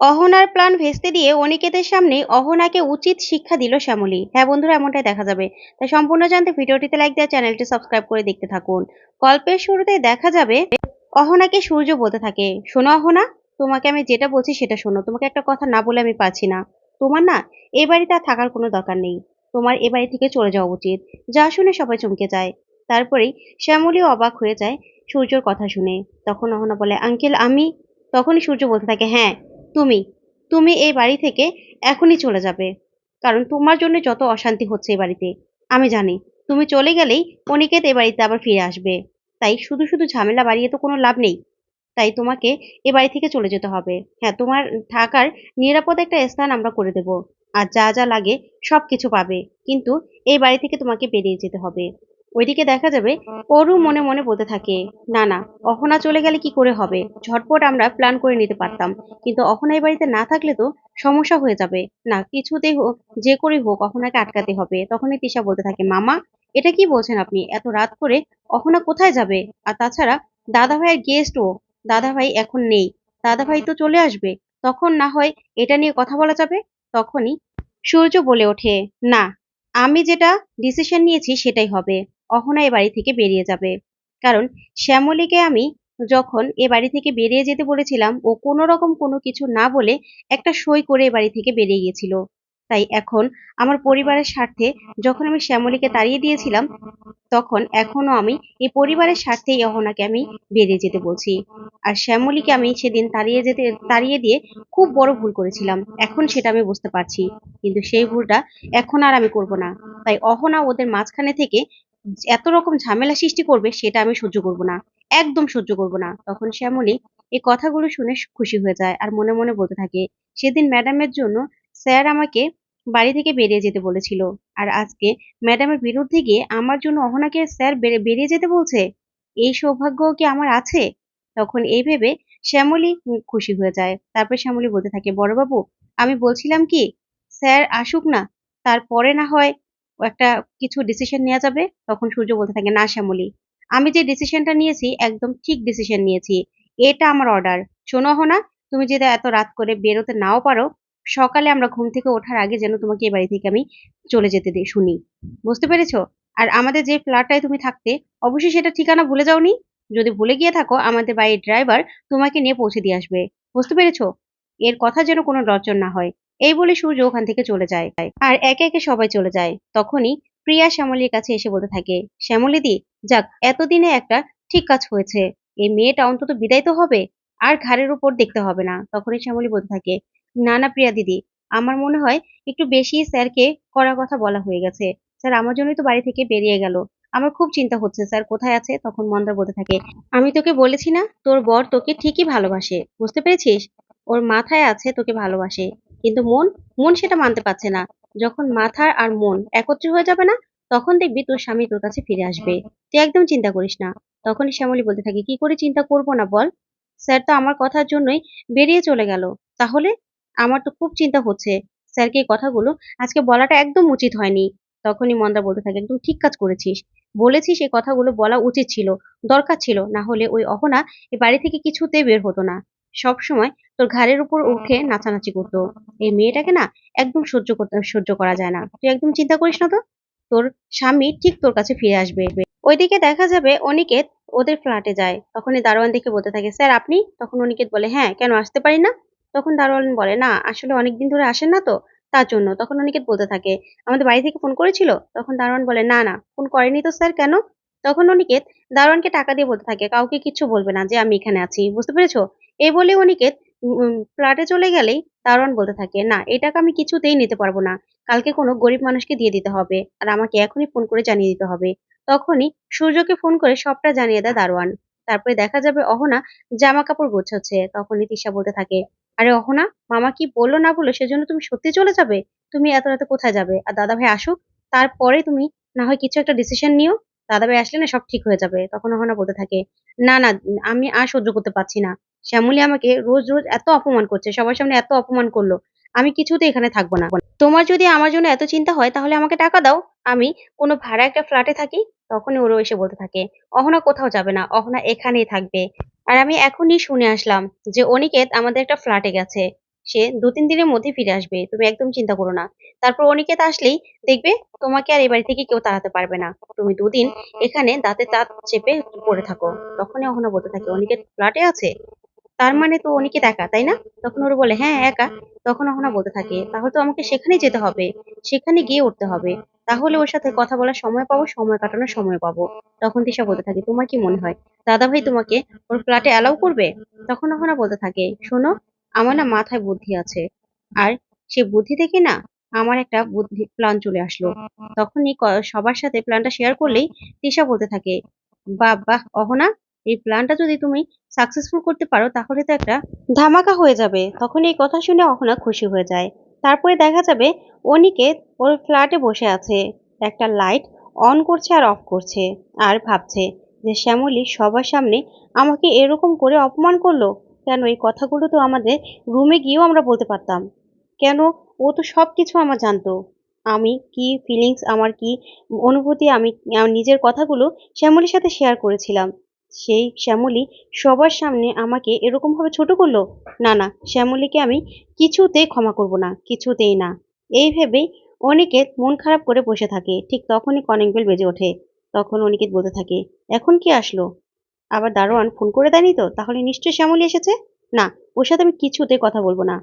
অহনার plan ভেস্তে দিয়ে অনিকেতের সামনে অহনাকে উচিত শিক্ষা দিল শ্যামলী। হ্যাঁ বন্ধুরা, এমনটাই দেখা যাবে। তাই সম্পূর্ণ জানতে ভিডিওটিতে লাইক দেওয়া চ্যানেলটি সাবস্ক্রাইব করে দেখতে থাকুন। গল্পের শুরুতে দেখা যাবে, অহনাকে সূর্য বলতে থাকে, শোনো অহনা, তোমাকে আমি যেটা বলছি সেটা শোনো। তোমাকে একটা কথা না বলে আমি পারছি না। তোমার না, এ বাড়িতে আর থাকার কোনো দরকার নেই। তোমার এ বাড়ি থেকে চলে যাওয়া উচিত। যা শুনে সবাই চমকে যায়। তারপরেই শ্যামলী অবাক হয়ে যায় সূর্যর কথা শুনে। তখন অহনা বলে, আঙ্কেল, আমি? তখনই সূর্য বলতে থাকে হ্যাঁ তুমি তুমি এই বাড়ি থেকে এখনই চলে যাবে। কারণ তোমার জন্য যত অশান্তি হচ্ছে এই বাড়িতে, আমি জানি। তুমি চলে গেলেই অনিকেত এ বাড়িতে আবার ফিরে আসবে। তাই শুধু শুধু ঝামেলা বাড়িয়ে তো কোনো লাভ নেই। তাই তোমাকে এ বাড়ি থেকে চলে যেতে হবে। হ্যাঁ তোমার থাকার নিরাপদ একটা স্থান আমরা করে দেব। আর যা যা লাগে সব কিছু পাবে। কিন্তু এই বাড়ি থেকে তোমাকে বেরিয়ে যেতে হবে। ওইদিকে দেখা যাবে অরু মনে মনে বলতে থাকে, না না, অহনা চলে গেলে কি করে হবে? ঝটপট আমরা প্ল্যান করে নিতে পারতাম। কিন্তু অহনা এই বাড়িতে না থাকলে তো সমস্যা হয়ে যাবে। না, কিছুতেই হোক, যে করে হোক অহনাকে আটকাতে হবে। তখনই তিশা বলতে থাকে, মামা, এটা কি বলছেন আপনি? এত রাত করে অহনা কোথায় যাবে? আর তাছাড়া দাদা ভাইয়ের গেস্টও দাদা ভাই এখন নেই। দাদা ভাই তো চলে আসবে। তখন না হয় এটা নিয়ে কথা বলা যাবে? তখনই সূর্য বলে ওঠে, না, আমি যেটা ডিসিশন নিয়েছি সেটাই হবে। অহনা এ বাড়ি থেকে বেরিয়ে যাবে। কারণ শ্যামলীকে আমি যখন এ বাড়ি থেকে বেরিয়ে যেতে বলেছিলাম, ও কোনো রকম কোনো কিছু না বলে একটা সই করে এ বাড়ি থেকে বেরিয়ে গিয়েছিল। তাই এখন আমার পরিবারের স্বার্থে যখন আমি শ্যামলীকে তাড়িয়ে দিয়েছিলাম, তখন এখনও আমি এই পরিবারের স্বার্থেই অহনাকে আমি বেরিয়ে যেতে বলছি। আর শ্যামলীকে আমি সেদিন তাড়িয়ে যেতে, তাড়িয়ে দিয়ে খুব বড় ভুল করেছিলাম। এখন সেটা আমি বুঝতে পারছি। কিন্তু সেই ভুলটা এখন আর আমি করব না। তাই অহনা ওদের মাঝখানে থেকে এত রকম ঝামেলা সৃষ্টি করবে সেটা আমি সহ্য করব না, একদম সহ্য করব না। তখন শ্যামলী এই কথাগুলো শুনে খুশি হয়ে যায় আর মনে মনে বলতে থাকে, সেদিন ম্যাডামের জন্য স্যার আমাকে বাড়ি থেকে বেরিয়ে যেতে বলেছিল আর আজকে ম্যাডামের বিরুদ্ধে গিয়ে আমার জন্য অহনাকে স্যার বেরিয়ে যেতে বলছে? এই সৌভাগ্য কি আমার আছে? তখন এই ভেবে শ্যামলী খুশি হয়ে যায়। তারপর শ্যামলী বলতে থাকে, বড়বাবু, আমি বলছিলাম কি স্যার আসুক না, তারপরে না হয় একটা কিছু ডিসিশন নেওয়া যাবে, তখন সূর্য বলতে থাকে, না শ্যামলী, আমি যে ডিসিশনটা নিয়েছি, একদম ঠিক ডিসিশন নিয়েছি। এটা আমার অর্ডার শোনো না তুমি যদি এত রাত করে বেরোতে নাও পারো, সকালে আমরা ঘুম থেকে ওঠার আগে যেন তোমাকে এই বাড়ি থেকে আমি চলে যেতে দিই শুনি। বুঝতে পেরেছ? আর আমাদের যে ফ্ল্যাটটায় তুমি থাকতে, অবশ্যই সেটা ঠিকানা ভুলে যাওনি। যদি ভুলে গিয়ে থাকো, আমাদের বাড়ির ড্রাইভার তোমাকে নিয়ে পৌঁছে দিয়ে আসবে। বুঝতে পেরেছ? এর কথা যেন কোনো রচন না হয়। এই বলে সূর্য ওখান থেকে চলে যায়। আর একে একে সবাই চলে যায়। তখনই প্রিয়া শ্যামলির কাছে এসে বলতে থাকে, শ্যামলী দি, যাক, এতদিনে একটা ঠিক কাজ হয়েছে। এই মেয়েটা অন্তত বিদায় তো হবে, আর ঘাড়ের উপর দেখতে হবে না। তখনই শ্যামলী বলতে থাকে, না না, প্রিয়া দিদি, আমার মনে হয় একটু বেশি স্যারকে করার কথা বলা হয়ে গেছে। স্যার, আমার জন্যই তো বাড়ি থেকে বেরিয়ে গেল। আমার খুব চিন্তা হচ্ছে, স্যার, কোথায় আছে? তখন মন্দার বলতে থাকে, আমি তোকে বলেছি না, তোর বর তোকে ঠিকই ভালোবাসে। বুঝতে পেরেছিস? ওর মাথায় আছে তোকে ভালোবাসে। কিন্তু মন মন সেটা মানতে পারছে না। যখন মাথার আর মন একত্রে হয়ে যাবে না, তখন দেখবি তোর স্বামী তোর কাছে ফিরে আসবে। তুই একদম চিন্তা করিস না। তখনই শ্যামলী বলতে থাকে, কি করে চিন্তা করব না বল? স্যার তো আমার কথার জন্যই বেরিয়ে চলে গেল। তাহলে আমার তো খুব চিন্তা হচ্ছে। স্যারকে এই কথাগুলো আজকে বলাটা একদম উচিত হয়নি। তখনই মন্দা বলতে থাকে একদম ঠিক কাজ করেছিস। বলেছিস এই কথাগুলো বলা উচিত ছিল, দরকার ছিল। না হলে ওই অহনা এই বাড়ি থেকে কিছুতে বের হতো না। সব সময় তোর ঘাড়ের উপর উঠে নাচানাচি করতো। এই মেয়েটাকে না একদম সহ্য করতে সহ্য করা যায় না। তুই একদম চিন্তা করিস না তো? তোর স্বামী ঠিক তোর কাছে ফিরে আসবে। ওইদিকে দেখা যাবে অনিকেত ওদের ফ্ল্যাটে যায়। তখনই দারোয়ান দেখে বলতে থাকে স্যার আপনি? তখন অনিকেত বলে হ্যাঁ কেন আসতে পারি না? তখন দারোয়ান বলে না আসলে অনেকদিন ধরে আসেন না তো তার জন্য। তখন অনিকেত বলতে থাকে আমাদের বাড়ি থেকে ফোন করেছিল? তখন দারোয়ান বলে না না ফোন করেনি তো স্যার কেন? তখন অনিকেত দারোয়ানকে টাকা দিয়ে বলতে থাকে কাউকে কিচ্ছু বলবে না যে আমি এখানে আছি বুঝতে পেরেছ? এই বলে অনিকেত ফ্ল্যাটে চলে গেলেই দারোয়ান বলতে থাকে, না, এই টাকা আমি কিছুতেই নিতে পারব না। কালকে কোনো গরিব মানুষকে দিয়ে দিতে হবে আর আমাকে এখনই ফোন করে জানিয়ে দিতে হবে। তখনই সূর্যকে ফোন করে সবটা জানিয়ে দেয় দারোয়ান। তারপরে দেখা যাবে অহনা জামা কাপড় গোছাচ্ছে। তখনই তিশা বলতে থাকে, আরে অহনা, মামা কি বলল না বলল? সেজন্য তুমি সত্যি চলে যাবে? তুমি এত রাতে কোথায় যাবে? আর দাদা ভাই আসুক, তারপরে তুমি না হয় কিছু একটা ডিসিশন নিও দাদা ভাই আসলে না সব ঠিক হয়ে যাবে। তখন অহনা বলতে থাকে, না না, আমি আর সহ্য করতে পারছি না। শ্যামলী আমাকে রোজ রোজ এত অপমান করছে, সবার সামনে এত অপমান করল। আমি কিছুতে এখানে থাকব না। তোমার যদি আমার জন্য এত চিন্তা হয়, তাহলে আমাকে টাকা দাও। আমি কোনো ভাড়া একটা ফ্ল্যাটে থাকি, তখনই ওরও এসে বলতে থাকে, অহনা কোথাও যাবে না, অহনা এখানেই থাকবে। আর আমি এখনই শুনে আসলাম যে অনিকেত আমাদের একটা ফ্ল্যাটে গেছে। সে দু তিন দিনের মধ্যে ফিরে আসবে, তুমি একদম চিন্তা করো না। তারপর অনিকেত আসলেই দেখবে তোমাকে আর এই বাড়ি থেকে কেউ তাড়াতে পারবে না। তুমি দুদিন এখানে দাঁতে দাঁত চেপে পড়ে থাকো। তখনই অহনা বলতে থাকে, অনিকেত ফ্ল্যাটে আছে? তার মানে তো অনিকেত একা, তাই না? তখন ওরা বলে হ্যাঁ একা। তখন অহনা বলতে থাকে, তাহলে তো আমাকে সেখানেই যেতে হবে, সেখানে গিয়ে উঠতে হবে। তাহলে ওর সাথে কথা বলার সময় পাবো, সময় কাটানোর সময় পাবো। তখন তিশা বলতে থাকে, তোমার কি মনে হয়? দাদা ভাই তোমাকে ওর ফ্ল্যাটে অ্যালাউ করবে? তখন অহনা বলতে থাকে, শোনো, আমার না মাথায় বুদ্ধি আছে, আর সে বুদ্ধি থেকে না আমার একটা বুদ্ধি প্ল্যান চলে আসলো। তখনই সবার সাথে প্ল্যানটা শেয়ার করলেই তিশা বলতে থাকে, বাহ বাহ, অহনা এই প্ল্যানটা যদি তুমি সাকসেসফুল করতে পারো, তাহলে তো একটা ধামাকা হয়ে যাবে। তখন এই কথা শুনে অহনা খুশি হয়ে যায়। তারপরে দেখা যাবে অনিকেত ওর ফ্ল্যাটে বসে আছে। একটা লাইট অন করছে আর অফ করছে আর ভাবছে যে শ্যামলী সবার সামনে আমাকে এরকম করে অপমান করল? কেন? এই কথাগুলো তো আমাদের রুমে গিয়েও আমরা বলতে পারতাম। কেন? ও তো সব কিছু আমার জানতো। আমি কি ফিলিংস আমার কি অনুভূতি, আমি নিজের কথাগুলো শ্যামলীর সাথে শেয়ার করেছিলাম। সেই শ্যামলী সবার সামনে আমাকে এরকম ভাবে ছোট করল? না না, শ্যামলীকে আমি কিছুতেই ক্ষমা করব না, কিছুতেই না। এই ভেবেই অনিকেত মন খারাপ করে বসে থাকে। ঠিক তখনই কলিং বেল বেজে ওঠে। তখন অনিকেত বলতে থাকে, এখন কি আসলো? আবার দারোয়ান ফোন করে দেয়নি তো? তাহলে নিশ্চয়ই শ্যামলী এসেছে? না, ওর সাথে আমি কিছুতে কথা বলব না।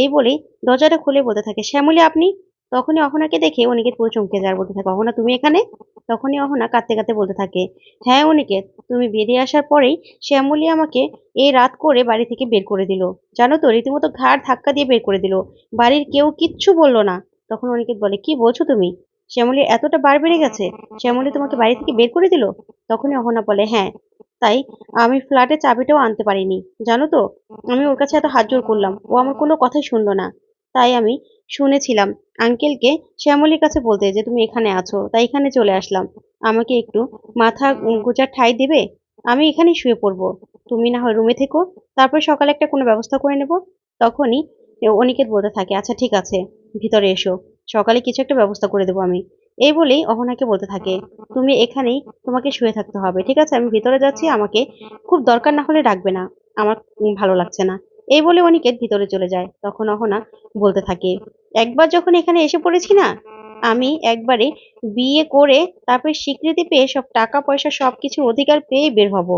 এই বলেই দরজাটা খুলে বলতে থাকে, শ্যামলী, আপনি তখনই অহনাকে দেখে অনিকেত পুরো চমকে যায় বলতে থাকে, অহনা, তুমি এখানে? তখনই অহনা কাঁদতে কাঁদতে বলতে থাকে হ্যাঁ অনিকেত, তুমি বেরিয়ে আসার পরেই শ্যামলী আমাকে এই রাত করে বাড়ি থেকে বের করে দিল। জানো তো, রীতিমতো ঘাড় ধাক্কা দিয়ে বের করে দিল। বাড়ির কেউ কিচ্ছু বলল না। তখন অনিকেত বলে, কি বলছো তুমি? শ্যামলীর এতটা বার বেড়ে গেছে? শ্যামলী তোমাকে বাড়ি থেকে বের করে দিল? তখনই অহনা বলে হ্যাঁ তাই আমি ফ্ল্যাটে চাবিটাও আনতে পারিনি। জানো তো, আমি ওর কাছে এত হাত জোর করলাম। ও আমার কোনো কথাই শুনলো না। তাই আমি শুনেছিলাম। আঙ্কেলকে শ্যামলীর কাছে বলতে যে, তুমি এখানে আছো, তাই এখানে চলে আসলাম। আমাকে একটু মাথা গোজার ঠাই দেবে? আমি এখানেই শুয়ে পড়ব। তুমি না হয় রুমে থেকো, তারপর সকালে একটা কোনো ব্যবস্থা করে নেব। তখনই অনিকেত বলতে থাকে আচ্ছা ঠিক আছে, ভিতরে এসো। সকালে কিছু একটা ব্যবস্থা করে দেবো আমি। এই বলেই অহনাকে বলতে থাকে, তুমি এখানেই তোমাকে শুয়ে থাকতে হবে, ঠিক আছে? আমি ভিতরে যাচ্ছি, আমাকে খুব দরকার না হলে ডাকবে না। আমার ভালো লাগছে না। এই বলে অনিকেত ভিতরে চলে যায়। তখন অহনা বলতে থাকে একবার যখন এখানে এসে পড়েছি না, আমি একবারে বিয়ে করে তারপরে স্বীকৃতি পেয়ে সব টাকা পয়সা সব সবকিছু অধিকার পেয়ে বের হব।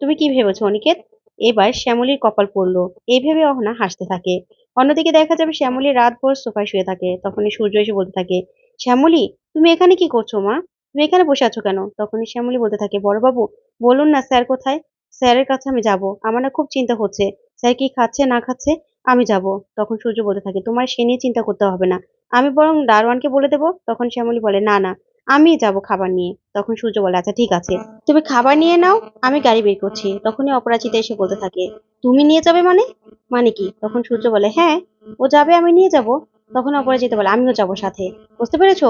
তুমি কি ভেবেছো, অনিকেত? এবার শ্যামলীর কপাল পড়ল। এই ভেবে অহনা হাসতে থাকে। অন্যদিকে দেখা যাবে শ্যামলী রাতভর সোফায় শুয়ে থাকে। তখনই সূর্য এসে বলতে থাকে, শ্যামলী, তুমি এখানে কি করছ মা? তুমি এখানে বসে আছো কেন? তখনই শ্যামলী বলতে থাকে, বড়বাবু, বলুন না স্যার কোথায়? স্যারের কাছে আমি যাব। আমার না খুব চিন্তা হচ্ছে। স্যার কি খাচ্ছে, না খাচ্ছে? আমি যাব। তখন সূর্য বলতে থাকে, তোমার সে নিয়ে চিন্তা করতে হবে না। আমি বরং দারোয়ানকে বলে দেবো। তখন শ্যামলী বলে, না না, আমি যাব খাবার নিয়ে। তখন সূর্য বলে আচ্ছা ঠিক আছে, তুমি খাবার নিয়ে নাও, আমি গাড়ি বের করছি। তখনই অপরাজিতা এসে বলতে থাকে, তুমি নিয়ে যাবে মানে? মানে কি? তখন সূর্য বলে হ্যাঁ ও যাবে, আমি নিয়ে যাব। তখন অপরাজিতা বলে, আমিও যাব সাথে। বুঝতে পেরেছ?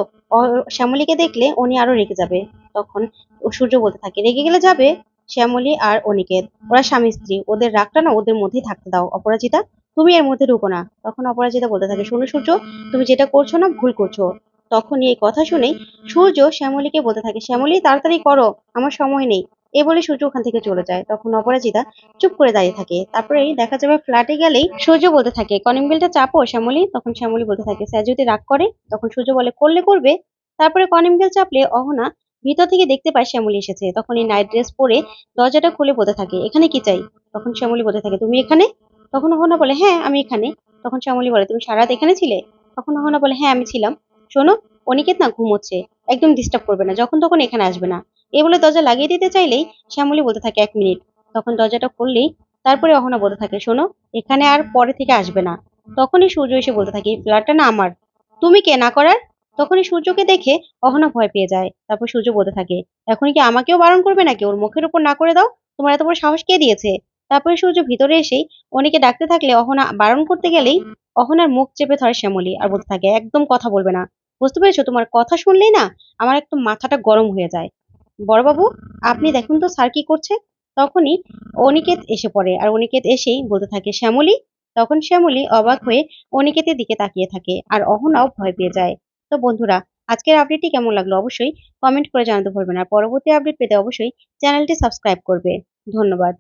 শ্যামলীকে দেখলে উনি আরও রেগে যাবে। তখন সূর্য বলতে থাকে, রেগে গেলে যাবে? শ্যামলী আর অনিকেত, ওরা স্বামী স্ত্রী ওদের রাগটা না ওদের মধ্যেই থাকতে দাও। অপরাজিতা তুমি এর মধ্যে ঢুকো না। তখন অপরাজিতা বলতে থাকে, শোনো সূর্য, তুমি যেটা করছ না ভুল করছ। তখনই এই কথা শুনেই সূর্য শ্যামলীকে বলতে থাকে, শ্যামলী, তাড়াতাড়ি করো, আমার সময় নেই। এ বলে সূর্য ওখান থেকে চলে যায়। তখন অপরাজিতা চুপ করে দাঁড়িয়ে থাকে। তারপরে দেখা যাবে ফ্ল্যাটে গেলেই সূর্য বলতে থাকে, কলিং বেলটা চাপো শ্যামলী। তখন শ্যামলী বলতে থাকে, স্যার, যদি রাগ করে? তখন সূর্য বলে, করলে করবে। তারপরে কলিং বেল চাপলে অহনা ভিতর থেকে দেখতে পায় শ্যামলী এসেছে। তখন এই নাইট ড্রেস পরে দরজাটা খুলে বলতে থাকে, এখানে কি চাই? তখন শ্যামলী বলতে থাকে, তুমি এখানে? তখন অহনা বলে হ্যাঁ আমি এখানে। তখন শ্যামলী বলে, তুমি সারা রাত এখানে ছিলে? তখন অহনা বলে হ্যাঁ আমি ছিলাম। শোনো, অনিকেত না ঘুমোচ্ছে, একদম ডিস্টার্ব করবে না, যখন তখন এখানে আসবে না। এই বলে দরজা লাগিয়ে দিতে চাইলেই শ্যামলী বলতে থাকে এক মিনিট। তখন দরজাটা খুললেই তারপরে অহনা বলতে থাকে, শোনো, এখানে আর পরে থেকে আসবে না। তখনই সূর্য এসে বলতে থাকে ফ্ল্যাটটা না আমার, তুমি কে, না করার? তখনই সূর্যকে দেখে অহনা ভয় পেয়ে যায়। তারপর সূর্য বলতে থাকে, এখন কি আমাকেও বারণ করবে নাকি? ওর মুখের উপর না করে দাও? তোমার এত বড় সাহস কে দিয়েছে? তারপরে সূর্য ভিতরে এসেই অনেকে ডাকতে থাকলে অহনা বারণ করতে গেলেই অহনার মুখ চেপে ধরে শ্যামলী আর বলতে থাকে, একদম কথা বলবে না। বুঝতে পেরেছ? তোমার কথা শুনলেই না আমার একদম মাথাটা গরম হয়ে যায়। বড়বাবু, আপনি দেখুন তো স্যার কি করছে? তখনই অনিকেত এসে পড়ে আর অনিকেত এসেই বলতে থাকে, শ্যামলী? তখন শ্যামলী অবাক হয়ে অনিকেতের দিকে তাকিয়ে থাকে আর অহনাও ভয় পেয়ে যায়। তো বন্ধুরা, আজকের আপডেটটি কেমন লাগল অবশ্যই কমেন্ট করে জানাতে ভুলবেন আর পরবর্তী আপডেট পেতে অবশ্যই চ্যানেলটি সাবস্ক্রাইব করবে। ধন্যবাদ।